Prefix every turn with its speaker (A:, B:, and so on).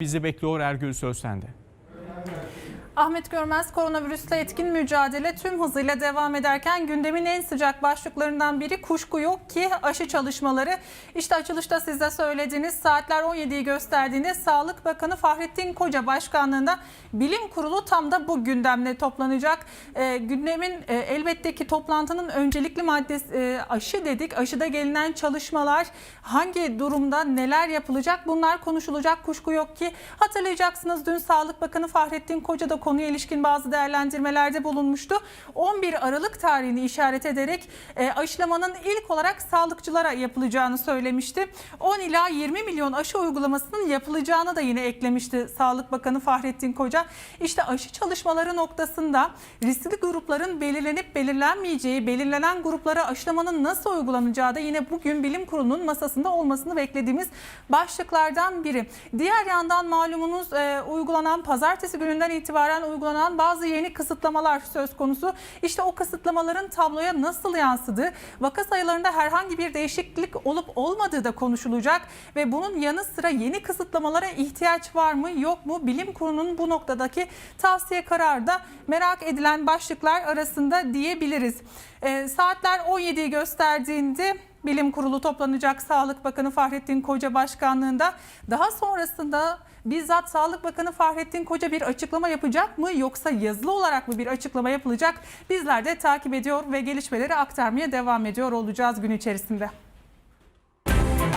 A: Bizi bekliyor Ergül Sözsende.
B: Ahmet Görmez koronavirüsle etkin mücadele tüm hızıyla devam ederken gündemin en sıcak başlıklarından biri kuşku yok ki aşı çalışmaları. İşte açılışta siz de söylediğiniz saatler 17'yi gösterdiğinde Sağlık Bakanı Fahrettin Koca başkanlığında bilim kurulu tam da bu gündemle toplanacak. Ee, gündemin e, elbette ki toplantının öncelikli maddesi e, aşı dedik. Aşıda gelinen çalışmalar hangi durumda neler yapılacak bunlar konuşulacak kuşku yok ki. Hatırlayacaksınız dün Sağlık Bakanı Fahrettin Koca da konuya ilişkin bazı değerlendirmelerde bulunmuştu. 11 Aralık tarihini işaret ederek e, aşılamanın ilk olarak sağlıkçılara yapılacağını söylemişti. 10 ila 20 milyon aşı uygulamasının yapılacağını da yine eklemişti Sağlık Bakanı Fahrettin Koca. İşte aşı çalışmaları noktasında riskli grupların belirlenip belirlenmeyeceği, belirlenen gruplara aşılamanın nasıl uygulanacağı da yine bugün bilim kurulunun masasında olmasını beklediğimiz başlıklardan biri. Diğer yandan malumunuz e, uygulanan pazartesi gününden itibaren uygulanan bazı yeni kısıtlamalar söz konusu. İşte o kısıtlamaların tabloya nasıl yansıdığı, vaka sayılarında herhangi bir değişiklik olup olmadığı da konuşulacak ve bunun yanı sıra yeni kısıtlamalara ihtiyaç var mı yok mu? Bilim kurulunun bu noktadaki tavsiye kararı da merak edilen başlıklar arasında diyebiliriz. E, saatler 17'yi gösterdiğinde Bilim Kurulu toplanacak Sağlık Bakanı Fahrettin Koca başkanlığında. Daha sonrasında bizzat Sağlık Bakanı Fahrettin Koca bir açıklama yapacak mı yoksa yazılı olarak mı bir açıklama yapılacak? Bizler de takip ediyor ve gelişmeleri aktarmaya devam ediyor olacağız gün içerisinde.